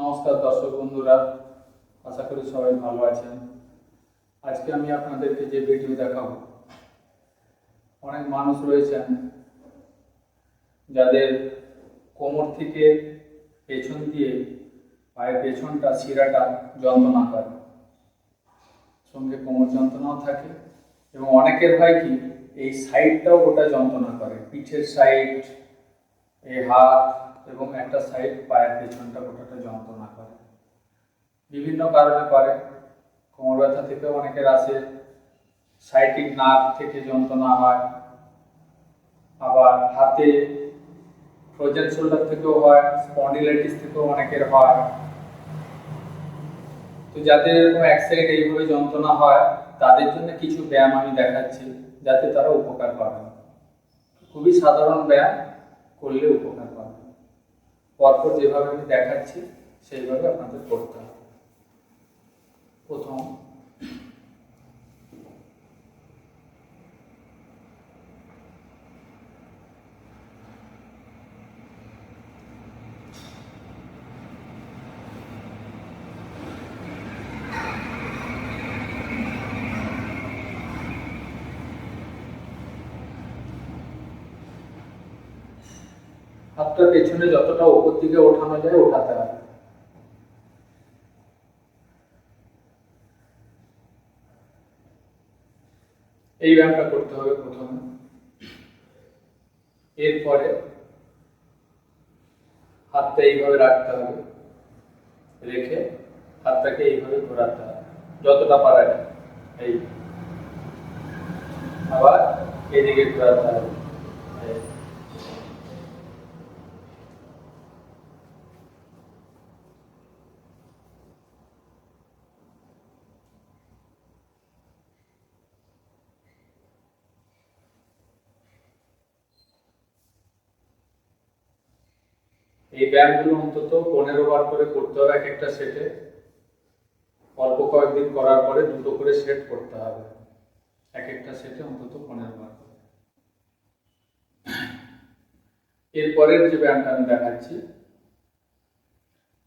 নমস্কার দর্শক বন্ধুরা, আশা করি সবাই ভালো আছেন। আজকে আমি আপনাদেরকে যে ভিডিও দেখাবো, অনেক মানুষ রয়েছেন যাদের কোমর থেকে পেছন দিয়ে পায়ের পেছনটা শিরাটা যন্ত্রণা করে। সঙ্গে কোমর যন্ত্রণাও থাকে এবং অনেকের হয় কি, এই সাইডটাও ওটা যন্ত্রণা করে। পিঠের সাইড এই হাত এবং একটা সাইড পায়ের পেছনটা গোটাটা যন্ত্রণা করে। বিভিন্ন কারণে করে। কোমর ব্যথা থেকেও অনেকের আসে সাইটিক নাক থেকে যন্ত্রণা হয়। আবার হাতে ফ্রোজেন শোল্ডার থেকেও হয়, স্পন্ডিলাইটিস থেকেও অনেকের হয়। তো যাদের এরকম এক সাইড এইভাবে যন্ত্রণা হয়, তাদের জন্য কিছু ব্যায়াম আমি দেখাচ্ছি, যাতে তারা উপকার পাবে। খুবই সাধারণ ব্যায়াম, করলে উপকার পরপর যেভাবে আমি দেখাচ্ছি সেইভাবে আপনাদের করতে হবে। প্রথম হাতটা পেছনে যতটা উপর দিকে ওঠানো যায় ওঠাতে হবে। এই ব্যায়ামটা করতে হবে প্রথমে। এরপরে হাতটা এইভাবে রাখতে হবে, রেখে হাতটাকে এইভাবে ঘোরাতে হবে, যতটা পারা যায়। এই। আবার এদিকে ঘোরাতে হবে। এই। ব্যায়ামগুলো অন্তত পনেরো বার করে করতে হবে এক একটা সেটে অল্প কয়েকদিন করার পরে দুটো করে সেট করতে হবে। এক একটা সেটে অন্তত পনেরো বার এরপরের যে ব্যায়ামটা আমি দেখাচ্ছি,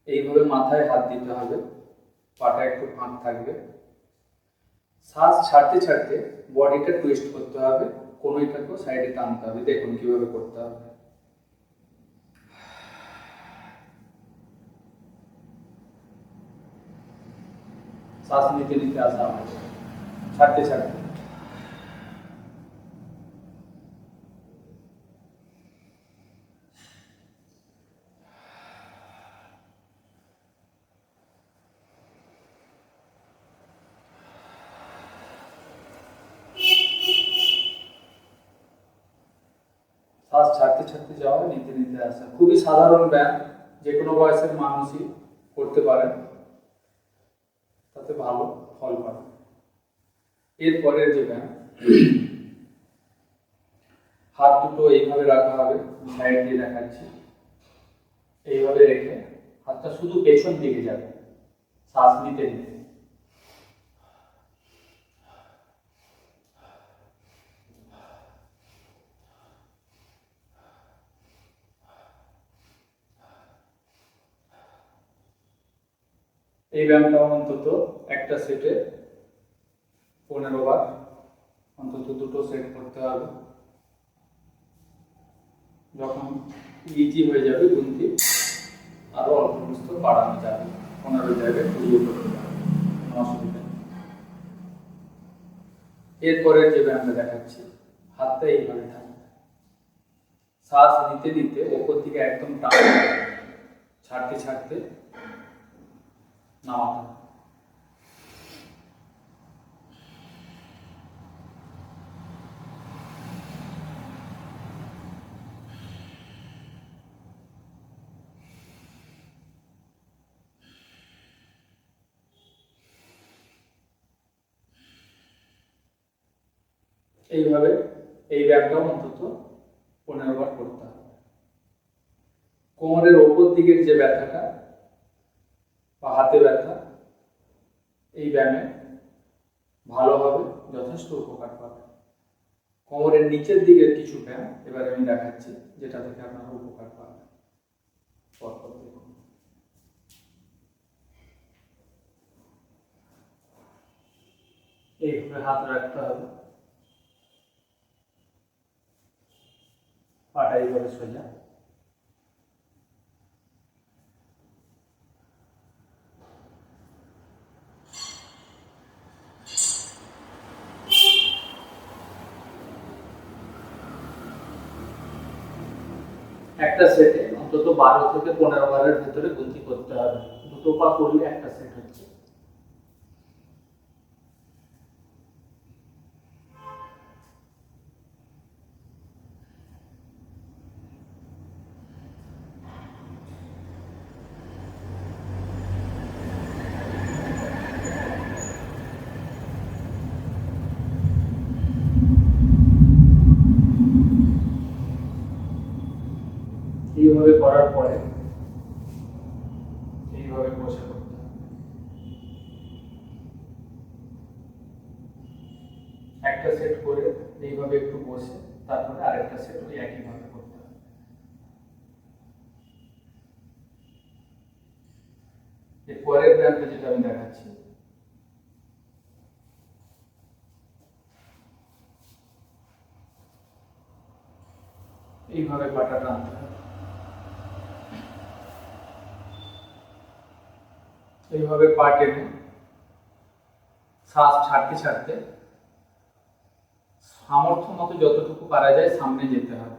এইভাবে মাথায় হাত দিতে হবে। পাটা একটু ফাঁক থাকবে। শ্বাস ছাড়তে ছাড়তে বডিটা টুইস্ট করতে হবে। কোনো কোনোইটাকেও সাইডে টানতে হবে। দেখুন কীভাবে করতে হবে। শ্বাস নিতে নিতে আসা হয়। ছাড়তে শ্বাস ছাড়তে ছাড়তে যাওয়া নিতে নিতে আসা খুবই সাধারণ ব্যায়াম যে কোনো বয়সের মানুষই করতে পারেন। ভালো ফল পাবে। এরপরে যে ব্যায়াম, হাত দুটো এইভাবে রাখা হবে, সাইড দিয়ে দেখাচ্ছি। এইভাবে রেখে হাতটা শুধু পেছন দিকে যাবে, শ্বাস নিতে নিতে এই ব্যায়ামটা অন্তত একটা সেটে পনেরো বার অন্তত দুটো সেট করতে হবে। যখন ইজি হয়ে যাবে গুনতি আরও অল্প বিস্তর বাড়ানো যাবে। পনেরো জায়গায় কুড়িয়ে করতে যাবে কোনো অসুবিধা নেই। এরপরে যে ব্যায়ামটা দেখাচ্ছি, হাতটা এইভাবে থাকবে শ্বাস নিতে নিতে ওপর দিকে একদম টান, ছাড়তে ছাড়তে নামাতে এইভাবে এই ব্যায়ামটাও অন্তত পনেরো বার করতে হবে। কোমরের ওপর দিকের যে ব্যথাটা এই ব্যায়ামে ভালো হবে, যথেষ্ট উপকার পাবে। কোমরের নিচের দিকের কিছু ব্যায়াম এবার আমি দেখাচ্ছি, যেটা থেকে আপনারা উপকার পাবেন। এইভাবে হাত রাখতে হবে। পাটাই করে সোজা। একটা সেটে অন্তত বারো থেকে পনেরো বারের ভিতরে গতি করতে হবে। দুটো পা করলে একটা সেট হচ্ছে। এইভাবে করার পরে এইভাবে বসে একটা সেট করে এইভাবে একটু বসে, তারপরে আরেকটা সেট ওই একইভাবে করতে হবে। পরের ব্যায়ামটা যেটা আমি দেখাচ্ছি, এইভাবে পাটা টানতে হবে এইভাবে পা টেনে শ্বাস ছাড়তে ছাড়তে সামর্থ্য মতো যতটুকু পারা যায় সামনে যেতে হবে।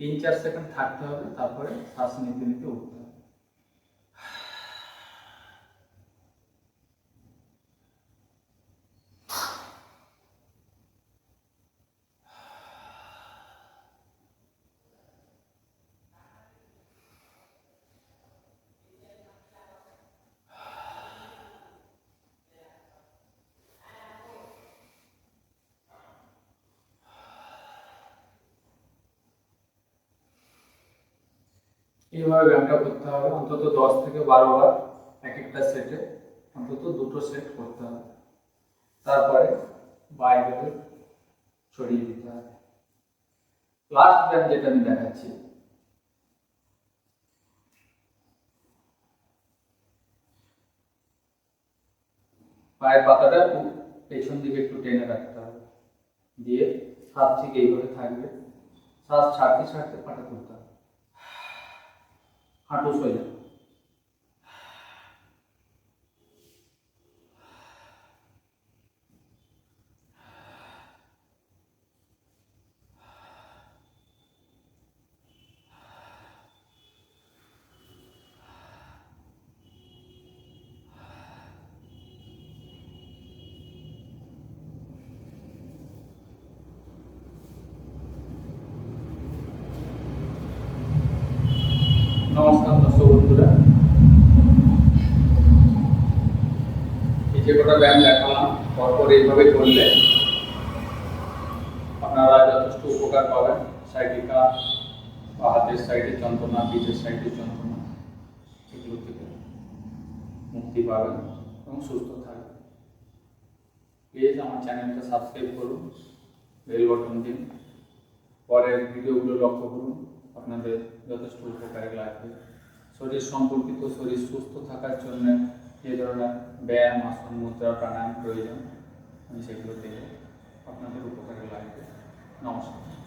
তিন চার সেকেন্ড থাকতে হবে, তারপরে শ্বাস নিতে নিতে উঠতে হবে। এইভাবে ব্যায়ামটা করতে হবে। অন্তত দশ থেকে বারো বার এক একটা সেটে অন্তত দুটো সেট করতে হবে। তারপরে বাইরে ছড়িয়ে দিতে হবে। লাস্ট ব্যায়াম যেটা আমি দেখাচ্ছি। পায়ের পাতাটা পেছন দিকে একটু টেনে রাখতে হবে। দিয়ে হাত ঠিক এইভাবে থাকবে। শ্বাস ছাড়তে ছাড়তে পাটা তুলতে হবে। হাঁটু সোজা নমস্কার দর্শক বন্ধুরা এই যে কটা ব্যায়াম দেখালাম পরপর এইভাবে করলে আপনারা যথেষ্ট উপকার পাবেন সাইডিকা বা হাতের সাইডে যন্ত্রণা পিঠের সাইডে যন্ত্রণা এগুলো থেকে মুক্তি পাবেন এবং সুস্থ থাকবেন প্লিজ আমার চ্যানেলটা সাবস্ক্রাইব করুন বেল বটন দিন পরের ভিডিওগুলো লক্ষ্য করুন আপনাদের যথেষ্ট উপকারে লাগবে শরীর সম্পর্কিত শরীর সুস্থ থাকার জন্য যে ধরনের ব্যায়াম, আসন, মুদ্রা, প্রাণায়াম প্রয়োজন, আমি সেগুলো দেবো। আপনাদের উপকারে লাগবে। নমস্কার।